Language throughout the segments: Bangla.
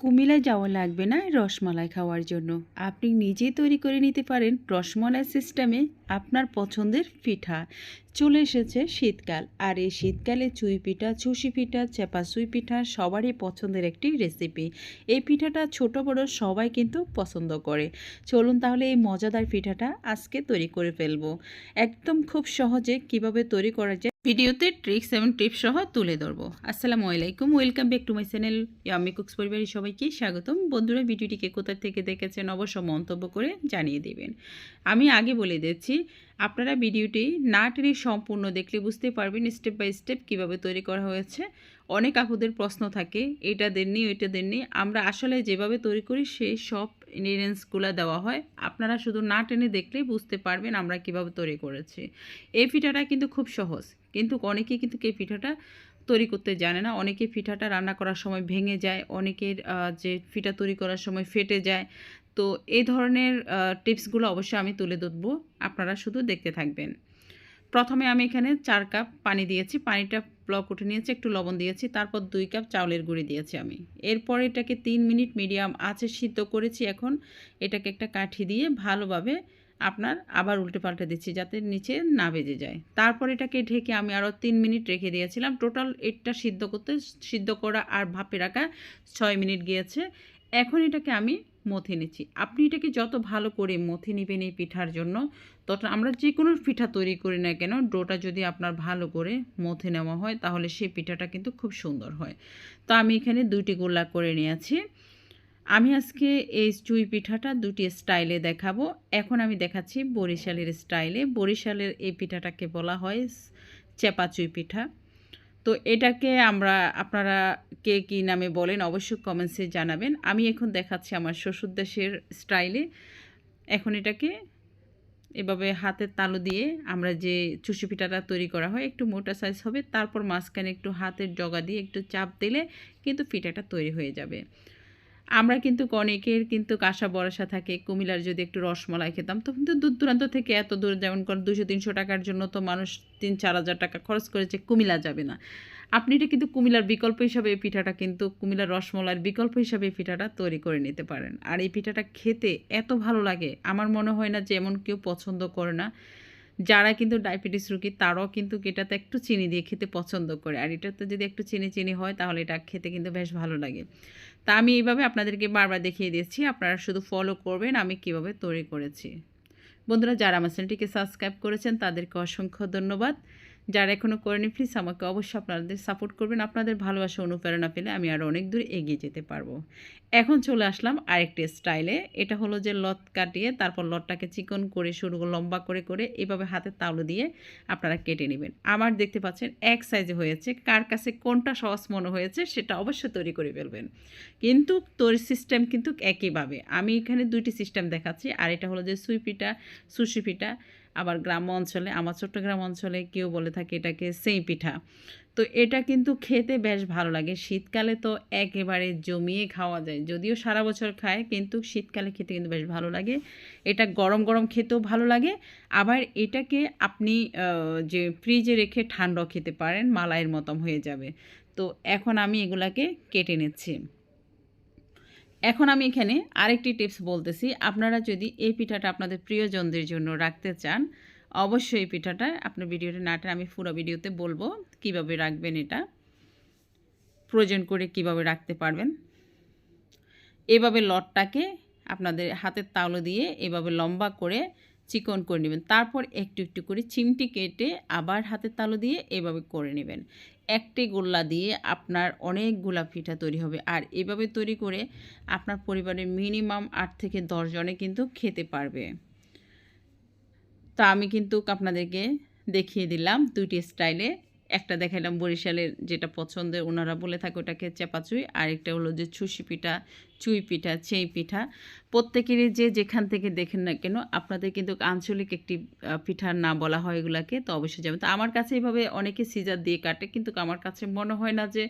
কুমিল্লায় যাওয়া লাগবে না রসমালাই খাওয়ার জন্য। আপনি নিজেই তৈরি করে নিতে পারেন রসমালাই সিস্টেমে আপনার পছন্দের পিঠা। চলে এসেছে শীতকাল। আর এই শীতকালে চুই পিঠা চুষি পিঠা চেপা চুই পিঠা সবারই পছন্দের একটি রেসিপি এই পিঠাটা ছোট বড় সবাই কিন্তু পছন্দ করে। চলুন তাহলে এই মজাদার পিঠাটা আজকে তৈরি করে ফেলব। একদম খুব সহজে কীভাবে তৈরি করা যায় ভিডিওতে ট্রিক্স এবং টিপস সহ তুলে ধরবো। আসসালামু আলাইকুম welcome back to my channel yummy cooks পরিবারের সবাইকে স্বাগতম। বন্ধুরা, ভিডিওটিকে কোথা থেকে দেখেছেন অবশ্য মন্তব্য করে জানিয়ে দেবেন। আমি আগে বলে দিচ্ছি, আপনারা ভিডিওটি না টেনে সম্পূর্ণ দেখলে বুঝতে পারবেন স্টেপ বাই স্টেপ কীভাবে তৈরি করা হয়েছে। অনেক আপুদের প্রশ্ন থাকে, এটা দেননি, ওইটা দেননি। আমরা আসলে যেভাবে তৈরি করি সেই সব ইনগ্রিডিয়েন্টসগুলো দেওয়া হয়। আপনারা শুধু না টেনে দেখলেই বুঝতে পারবেন আমরা কীভাবে তৈরি করেছি। এই পিঠাটা কিন্তু খুব সহজ। কিন্তু অনেকে কিন্তু এই পিঠাটা তৈরি করতে জানে না। অনেকে পিঠাটা রান্না করার সময় ভেঙে যায়, অনেকের যে পিঠা তৈরি করার সময় ফেটে যায়। তো এই ধরনের টিপসগুলো অবশ্যই আমি তুলে ধরবো। আপনারা শুধু দেখতে থাকবেন। প্রথমে আমি এখানে চার কাপ পানি দিয়েছি। পানিটা ব্লক উঠে নিয়েছি, একটু লবণ দিয়েছি, তারপর দুই কাপ চাউলের গুঁড়ি দিয়েছি আমি। এরপর এটাকে তিন মিনিট মিডিয়াম আছে সিদ্ধ করেছি এখন। এটাকে একটা কাঠি দিয়ে ভালোভাবে আপনার আবার উল্টে পাল্টে দিচ্ছি যাতে নিচে না বেজে যায়। তারপর এটাকে ঢেকে আমি আরও তিন মিনিট রেখে দিয়েছিলাম। টোটাল এটা সিদ্ধ করতে, সিদ্ধ করা আর ভাপে রাখা ছয় মিনিট গিয়েছে। এখন এটাকে আমি মথে নিচ্ছি। আপনি এটাকে যত ভালো করে মথে নেবেন এই পিঠার জন্য, তত আমরা যে কোনো পিঠা তৈরি করি না কেন, ডোটা যদি আপনার ভালো করে মথে নেওয়া হয়, তাহলে সেই পিঠাটা কিন্তু খুব সুন্দর হয়। তো আমি এখানে দুইটি গোল্লা করে নিয়েছি। আমি আজকে এই চুই পিঠাটা দুটি স্টাইলে দেখাবো। এখন আমি দেখাচ্ছি বরিশালের স্টাইলে। বরিশালের এই পিঠাটাকে বলা হয় চেপা চুই পিঠা। তো এটাকে আমরা, আপনারা কে কী নামে বলেন অবশ্যই কমেন্টসে জানাবেন। আমি এখন দেখাচ্ছি আমার শ্বশুর দেশের স্টাইলে। এখন এটাকে এভাবে হাতের তালু দিয়ে আমরা যে চুষি পিঠাটা তৈরি করা হয়, একটু মোটা সাইজ হবে, তারপর মাঝখানে একটু হাতের জগা দিয়ে একটু চাপ দিলে কিন্তু পিঠাটা তৈরি হয়ে যাবে। আমরা কিন্তু অনেকের কিন্তু কাঁসা বরসা থাকে কুমিলার যদি একটু রসমলাই খেতাম তো কিন্তু দূর দূরান্ত থেকে এত দূর, যেমন করেন দুশো তিনশো টাকার জন্য তো মানুষ তিন, চার হাজার টাকা খরচ করেছে কুমিলা যাবে না। আপনি এটা কিন্তু কুমিলার বিকল্প হিসাবে এই পিঠাটা কিন্তু কুমিল্লার রসমলাইয়ের বিকল্প হিসাবে এই পিঠাটা তৈরি করে নিতে পারেন। আর এই পিঠাটা খেতে এত ভালো লাগে, আমার মনে হয় না যে এমন কেউ পছন্দ করে না। যারা কিন্তু ডায়াবেটিস রুগী, তারাও কিন্তু এটাতে একটু চিনি দিয়ে খেতে পছন্দ করে। আর এটাতে যদি একটু চিনি চিনি হয়, তাহলে এটা খেতে কিন্তু বেশ ভালো লাগে। তা আমি এইভাবে আপনাদেরকে বারবার দেখিয়ে দিয়েছি, আপনারা শুধু ফলো করবেন আমি কীভাবে তৈরি করেছি। বন্ধুরা, যারা আমার চ্যানেলটিকে সাবস্ক্রাইব করেছেন, তাদেরকে অসংখ্য ধন্যবাদ। যারা এখনও করেনি প্লিজ আমাকে অবশ্যই আপনাদের সাপোর্ট করবেন। আপনাদের ভালোবাসা অনুপ্রেরণা পেলে আমি আরও অনেক দূর এগিয়ে যেতে পারব। এখন চলে আসলাম আরেকটি স্টাইলে এটা হলো যে লট কাটিয়ে তারপর লটটাকে চিকন করে শুরু লম্বা করে করে এভাবে হাতে তালু দিয়ে আপনারা কেটে নেবেন। আমার দেখতে পাচ্ছেন এক সাইজে হয়েছে। কার কাছে কোনটা সহজ মনে হয়েছে সেটা অবশ্যই তৈরি করে ফেলবেন। কিন্তু তৈরি সিস্টেম কিন্তু একইভাবে। আমি এখানে দুইটি সিস্টেম দেখাচ্ছি। আর এটা হলো যে সুই পিঠা সুশি পিঠা। আবার গ্রাম অঞ্চলে, আমার চট্টগ্রাম অঞ্চলে কেউ বলে থাকে এটাকে সেই পিঠা। তো এটা কিন্তু খেতে বেশ ভালো লাগে। শীতকালে তো একেবারে জমিয়ে খাওয়া যায়। যদিও সারা বছর খায়, কিন্তু শীতকালে খেতে কিন্তু বেশ ভালো লাগে। এটা গরম গরম খেতেও ভালো লাগে। আবার এটাকে আপনি যে ফ্রিজে রেখে ঠান্ডা খেতে পারেন, মালাইয়ের মতন হয়ে যাবে। তো এখন আমি এগুলাকে কেটে নিচ্ছি। এখন আমি এখানে আরেকটি টিপস বলতেছি। আপনারা যদি এই পিঠাটা আপনাদের প্রিয়জনদের জন্য রাখতে চান, অবশ্যই এই পিঠাটা আপনার ভিডিওটা নাটে আমি পুরো ভিডিওতে বলব কীভাবে রাখবেন এটা, প্রয়োজন করে কীভাবে রাখতে পারবেন। এভাবে লটটাকে আপনাদের হাতের তাওলো দিয়ে এভাবে লম্বা করে চিকন করে নেবেন। তারপর একটু একটু করে চিমটি কেটে আবার হাতের তালু দিয়ে এভাবে করে নেবেন। একটি গোল্লা দিয়ে আপনার অনেক অনেকগুলা পিঠা তৈরি হবে। আর এভাবে তৈরি করে আপনার পরিবারের মিনিমাম আট থেকে দশ জনে কিন্তু খেতে পারবে। তা আমি কিন্তু আপনাদেরকে দেখিয়ে দিলাম দুইটি স্টাইলে। একটা দেখালাম বরিশালের যেটা পছন্দের, ওনারা বলে থাকে ওটাকে চেপাচুই। আর একটা হলো যে ছুসি পিঠা চুই পিঠা, চেই পিঠা, প্রত্যেকেরই যে যেখান থেকে দেখেন না কেন, আপনাদের কিন্তু আঞ্চলিক একটি পিঠার নাম বলা হয় এগুলাকে, তো অবশ্যই যাবেন। তো আমার কাছে এইভাবে অনেকে সিজার দিয়ে কাটে, কিন্তু আমার কাছে মনে হয় না যে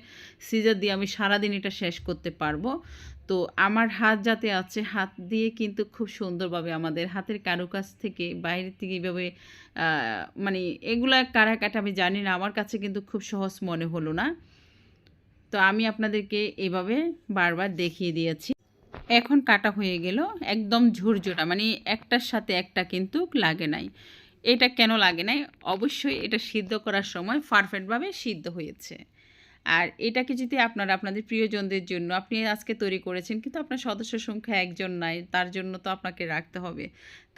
সিজার দিয়ে আমি সারাদিন এটা শেষ করতে পারব। তো আমার হাত যাতে আছে, হাত দিয়ে কিন্তু খুব সুন্দরভাবে আমাদের হাতের কারুকাজ থেকে বাইরে থেকে এইভাবে মানে এগুলা কারা কাটা আমি জানি না, আমার কাছে কিন্তু খুব সহজ মনে হলো না। তো আমি আপনাদেরকে এভাবে বারবার দেখিয়ে দিয়েছি। এখন কাটা হয়ে গেল একদম ঝুরঝুরা মানে একটার সাথে একটা কিন্তু লাগে নাই। এটা কেন লাগে নাই? অবশ্যই এটা সিদ্ধ করার সময় পারফেক্টভাবে সিদ্ধ হয়েছে। আর এটাকে যদি আপনারা আপনাদের প্রিয়জনদের জন্য, আপনি আজকে তৈরি করেছেন, কিন্তু আপনার সদস্য সংখ্যা একজন নাই, তার জন্য তো আপনাকে রাখতে হবে।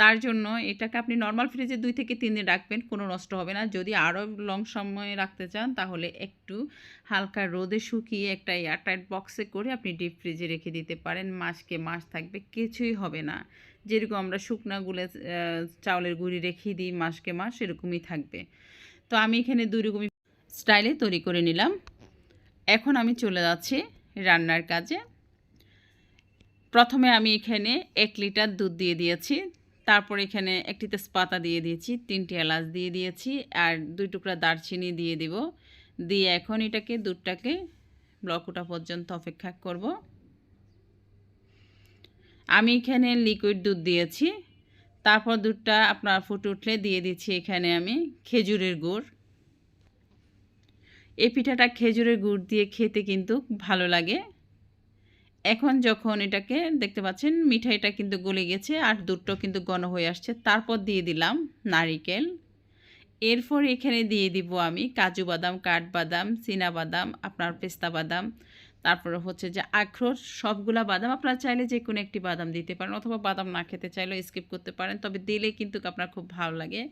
তার জন্য এটাকে আপনি নর্মাল ফ্রিজে দুই থেকে তিন দিন রাখবেন, কোনো নষ্ট হবে না। যদি আরও লং সময় রাখতে চান, তাহলে একটু হালকা রোদে শুকিয়ে একটা এয়ারটাইট বক্সে করে আপনি ডিপ ফ্রিজে রেখে দিতে পারেন। মাসকে মাস থাকবে, কিছুই হবে না। যেরকম আমরা শুকনা গুলে চাউলের গুঁড়ি রেখে দিই, মাসকে মাস এরকমই থাকবে। তো আমি এখানে দুই রকমই স্টাইলে তৈরি করে নিলাম। এখন আমি চলে যাচ্ছি রান্নার কাজে। প্রথমে আমি এখানে এক লিটার দুধ দিয়ে দিয়েছি। তারপর এখানে একটি তেজপাতা দিয়ে দিয়েছি, তিনটি এলাচ দিয়ে দিয়েছি, আর দুই টুকরা দারচিনি দিয়ে দিব। দিয়ে এখন এটাকে দুধটাকে ব্লকটা পর্যন্ত অপেক্ষা করব। আমি এখানে লিকুইড দুধ দিয়েছি। তারপর দুধটা আপনার ফুটে উঠলে দিয়ে দিচ্ছি এখানে আমি খেজুরের গুড়। এই পিঠাটা খেজুরের গুড় দিয়ে খেতে কিন্তু ভালো লাগে। এখন যখন এটাকে দেখতে পাচ্ছেন, মিঠাইটা কিন্তু গলে গেছে আর দুধটাও কিন্তু ঘন হয়ে আসছে। তারপর দিয়ে দিলাম নারিকেল। এরপর এখানে দিয়ে দিব আমি কাজু বাদাম, কাঠবাদাম বাদাম, আপনার পেস্তা বাদাম, তারপরে হচ্ছে যে আখরোট, সবগুলা বাদাম আপনারা চাইলে যে কোনো একটি বাদাম দিতে পারেন অথবা বাদাম না খেতে চাইলেও স্কিপ করতে পারেন, তবে দিলে কিন্তু আপনার খুব ভালো লাগে।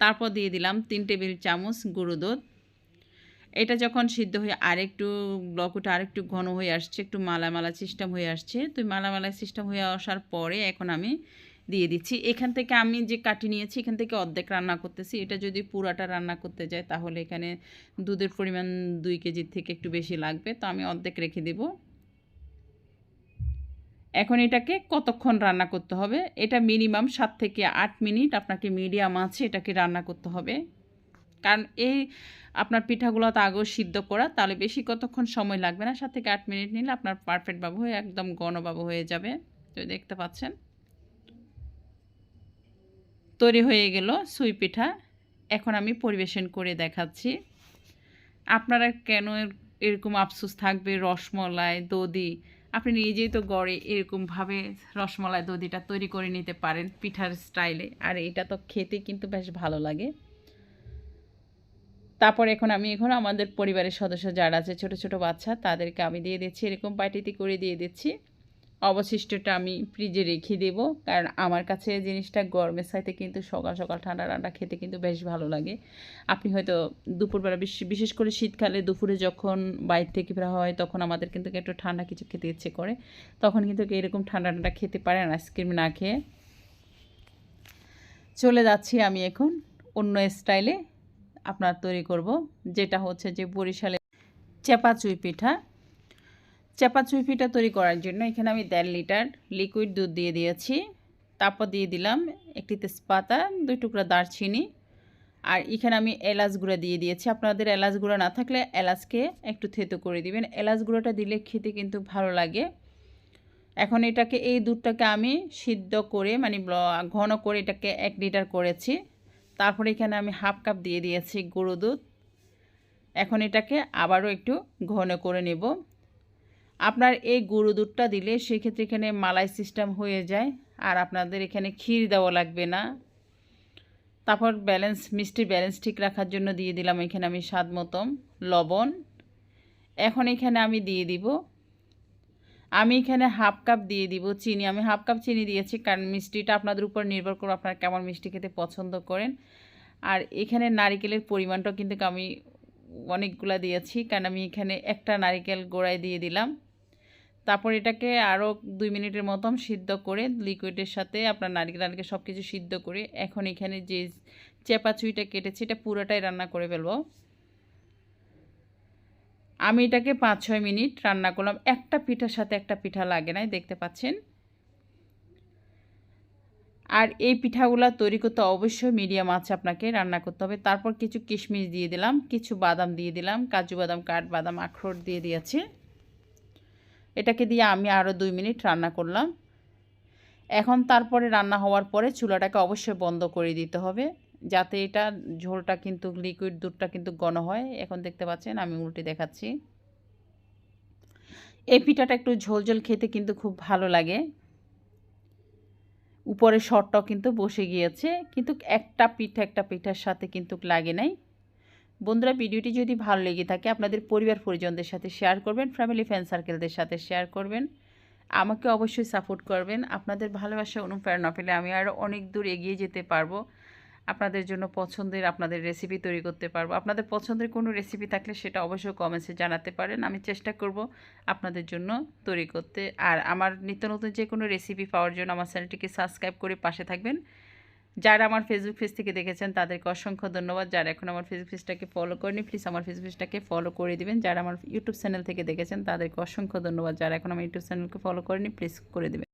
তারপর দিয়ে দিলাম তিন টেবিল চামচ গুঁড়ো দুধ। এটা যখন সিদ্ধ হয়ে আরেকটু ব্লকটা আরেকটু ঘন হয়ে আসছে, একটু মালা মালা সিস্টেম হয়ে আসছে, তো মালা মালা সিস্টেম হয়ে আসার পরে এখন আমি দিয়ে দিচ্ছি। এখান থেকে আমি যে কাটি নিয়েছি, এখান থেকে অর্ধেক রান্না করতেছি। এটা যদি পুরাটা রান্না করতে যায়, তাহলে এখানে দুধের পরিমাণ দুই কেজির থেকে একটু বেশি লাগবে। তো আমি অর্ধেক রেখে দেব। এখন এটাকে কতক্ষণ রান্না করতে হবে? এটা মিনিমাম সাত থেকে আট মিনিট, আপনাকে মিডিয়াম আছে এটাকে রান্না করতে হবে। কারণ এই আপনার পিঠাগুলো তো আগেও সিদ্ধ করা, তাহলে বেশি কতক্ষণ সময় লাগবে না? সাত থেকে আট মিনিট নিলে আপনার পারফেক্ট বাবু হয়ে, একদম গণবাবু হয়ে যাবে। তো দেখতে পাচ্ছেন। তৈরি হয়ে গেল সুই পিঠা। এখন আমি পরিবেশন করে দেখাচ্ছি। আপনারা কেন এরকম আফসোস থাকবে? রসমলাই, দধি, আপনি নিজেই তো গড়ে এরকমভাবে রসমলাই, দধিটা তৈরি করে নিতে পারেন পিঠার স্টাইলে। আর এটা তো খেতে কিন্তু বেশ ভালো লাগে। তারপর এখন আমি, এখন আমাদের পরিবারের সদস্য যারা আছে, ছোট ছোট বাচ্চা, তাদেরকে আমি দিয়ে দিচ্ছি, এরকম পাটিতে করে দিয়ে দিচ্ছি। অবশিষ্টটা আমি ফ্রিজে রেখে দেবো, কারণ আমার কাছে জিনিসটা গরমের সাইতে কিন্তু সকাল সকাল ঠান্ডা ঠান্ডা খেতে কিন্তু বেশ ভালো লাগে। আপনি হয়তো দুপুরবেলা বিশেষ করে শীতকালে দুপুরে যখন বাইরে থেকে ফেরা হয়, তখন আমাদের কিন্তু একটু ঠান্ডা কিছু খেতে ইচ্ছে করে। তখন কিন্তু এরকম ঠান্ডা ঠান্ডা খেতে পারেন আইসক্রিম না খেয়ে। চলে যাচ্ছি আমি এখন অন্য স্টাইলে। আপনার তৈরি করব, যেটা হচ্ছে যে বরিশালে চেপা চুই পিঠা। চেপা চুই পিঠা তৈরি করার জন্য এখানে আমি দেড় লিটার লিকুইড দুধ দিয়ে দিয়েছি। তারপর দিয়ে দিলাম একটি তেজপাতা, দুই টুকরা দারচিনি। আর এখানে আমি এলাচ গুঁড়া দিয়ে দিয়েছি। আপনাদের এলাচ গুঁড়া না থাকলে এলাচকে একটু থেতো করে দিবেন। এলাচ গুঁড়োটা দিলে খেতে কিন্তু ভালো লাগে। এখন এটাকে, এই দুধটাকে আমি সিদ্ধ করে মানে ঘন করে এটাকে এক লিটার করেছি। তারপরে এখানে আমি হাফ কাপ দিয়ে দিয়েছি গুঁড়ো দুধ। এখন এটাকে আবারও একটু ঘন করে নেব। আপনার এই গুঁড়ো দুধটা দিলে সেক্ষেত্রে এখানে মালাই সিস্টেম হয়ে যায়। আর আপনাদের এখানে ক্ষীর দেওয়া লাগবে না। তারপর ব্যালেন্স মিষ্টির ব্যালেন্স ঠিক রাখার জন্য দিয়ে দিলাম এখানে আমি স্বাদ মতন লবণ। এখন এখানে আমি দিয়ে দিব আমি এখানে হাফ কাপ দিয়ে দিব চিনি। আমি হাফ কাপ চিনি দিয়েছি কারণ মিষ্টিটা আপনাদের উপর নির্ভর করে আপনারা কেমন মিষ্টি খেতে পছন্দ করেন। আর এখানে নারিকেলের পরিমাণটাও কিন্তু আমি অনেকগুলা দিয়েছি কারণ আমি এখানে একটা নারিকেল গোড়ায় দিয়ে দিলাম। তারপর এটাকে আরও দুই মিনিটের মতন সিদ্ধ করে লিকুইডের সাথে আপনার নারিকেল নারিকেল সব কিছু সিদ্ধ করে এখন এখানে যে চেপা চুইটা কেটেছি, এটা পুরোটাই রান্না করে ফেলব। আমি এটাকে পাঁচ ছয় মিনিট রান্না করলাম। একটা পিঠার সাথে একটা পিঠা লাগে নাই, দেখতে পাচ্ছেন? আর এই পিঠাগুলো তৈরি করতে অবশ্যই মিডিয়াম আছে আপনাকে রান্না করতে হবে। তারপর কিছু কিশমিশ দিয়ে দিলাম, কিছু বাদাম দিয়ে দিলাম, কাজু বাদাম, কাঠবাদাম, আখরোট দিয়ে দিয়েছি। এটাকে দিয়ে আমি আরও দুই মিনিট রান্না করলাম। এখন তারপরে রান্না হওয়ার পরে চুলাটাকে অবশ্যই বন্ধ করে দিতে হবে। যাতে এটা ঝোলটা কিন্তু লিকুইড দুধটা কিন্তু ঘন হয়। এখন দেখতে পাচ্ছেন, আমি উল্টে দেখাচ্ছি। এই পিঠাটা একটু ঝোল ঝোল খেতে কিন্তু খুব ভালো লাগে। উপরে শটটাও কিন্তু বসে গিয়েছে, কিন্তু একটা পিঠা, একটা পিঠার সাথে কিন্তু লাগে নাই। বন্ধুরা, ভিডিওটি যদি ভালো লেগে থাকে, আপনাদের পরিবার পরিজনদের সাথে শেয়ার করবেন ফ্যামিলি ফ্যান সার্কেলদের সাথে শেয়ার করবেন। আমাকে অবশ্যই সাপোর্ট করবেন। আপনাদের ভালোবাসা অনুপ্রেরণা পেলে আমি আরও অনেক দূর এগিয়ে যেতে পারব। আপনাদের জন্য পছন্দের আপনাদের রেসিপি তৈরি করতে পারব। আপনাদের পছন্দের কোনো রেসিপি থাকলে সেটা অবশ্যই কমেন্টসে জানাতে পারেন। আমি চেষ্টা করব আপনাদের জন্য তৈরি করতে। আর আমার নিত্য নতুন যে কোনো রেসিপি পাওয়ার জন্য আমার চ্যানেলটিকে সাবস্ক্রাইব করে পাশে থাকবেন। যারা আমার ফেসবুক পেজ থেকে দেখেছেন, তাদেরকে অসংখ্য ধন্যবাদ। যারা এখন আমার ফেসবুক পেজটাকে ফলো করেনি প্লিজ আমার ফেসবুক পেজটাকে ফলো করে দিবেন। যারা আমার ইউটিউব চ্যানেল থেকে দেখেছেন, তাদেরকে অসংখ্য ধন্যবাদ। যারা এখন আমার ইউটিউব চ্যানেলকে ফলো করেনি প্লিজ করে দিবেন।